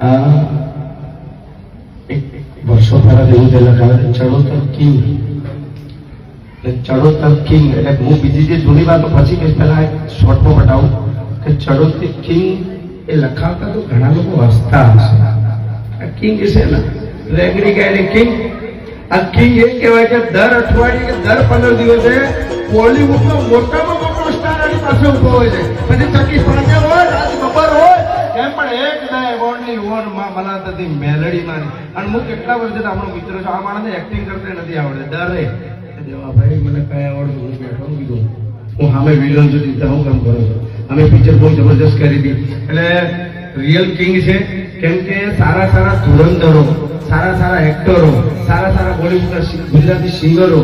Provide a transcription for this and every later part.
આ વર્ષો પહેલા જેવું તે લખાવે ચડોતર કિંગ. એટલે ચડોતર કિંગ, એટલે હું બીજી જે જૂની વાતો પછી કહીશ, પહેલા એક શોર્ટમાં બતાવું કે ચડોતર કિંગ એ લખાવતા તો ઘણા લોકો હસતા હશે. કિંગ છે ને રેગરી ગાયની કિંગ. આ કિંગ એ કહેવાય કે દર અઠવાડિયે દર પંદર દિવસે બોલિવૂડનો મોટામાં મોટો સ્ટાર એની પાસે ઊભો હોય છે. ના એવોર્ડની વોર્ડમાં થતી મેલડી મારી. અને હું કેટલા વર્ષે આપણો મિત્ર છું. આ માણસને એક્ટિંગ કરતા નથી આવડે ડરે. દેવા ભાઈ, મને કયા એવોર્ડ હું બેઠો કીધું, હું સામે વિલન છું હું કામ કરું છું? અમે પિક્ચર બહુ જબરજસ્ત કરી હતી. એટલે રિયલ કિંગ છે. કેમ કે સારા સારા ધુરંધરો, સારા સારા એક્ટરો સારા સારા બોલિવૂડના ગુજરાતી સિંગરો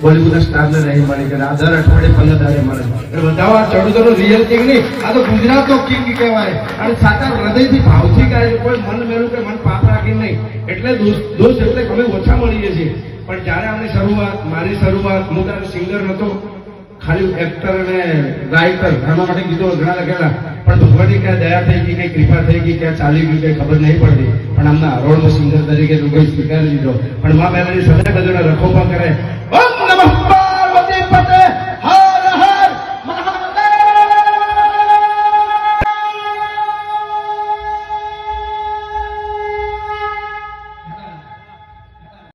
બોલિવૂડના સ્ટારને રહી મળી કે આ દર અઠવાડિયે પંદર દાડે મળે એટલે બધા આ ચડુતરો રિયલ કિંગ નહીં. આ તો ગુજરાતનો કિંગ કહેવાય. અને સાચા હૃદયથી ભાવથી છે કોઈ મન મેળું કે મન પાપ રાખી નહીં. એટલે દોસ્ત એટલે અમે ઓછા મળીએ છીએ. પણ જ્યારે અમને શરૂઆત, મારી શરૂઆત, હું ત્યારે સિંગર નતો ખાલી એક્ટર અને રાઇટર એના માટે ગીતો ઘણા લખેલા. પણ ભગવાનની ક્યાં દયા થઈ ગઈ કઈ કૃપા થઈ ગઈ ક્યાં ચાલી ગયું કઈ ખબર નહીં પડતી. પણ આમના હરોળનો સિંગર તરીકે લોકોએ સ્વીકારી લીધો પણ મા મેલડી સદાય બધાને રખોપા કરે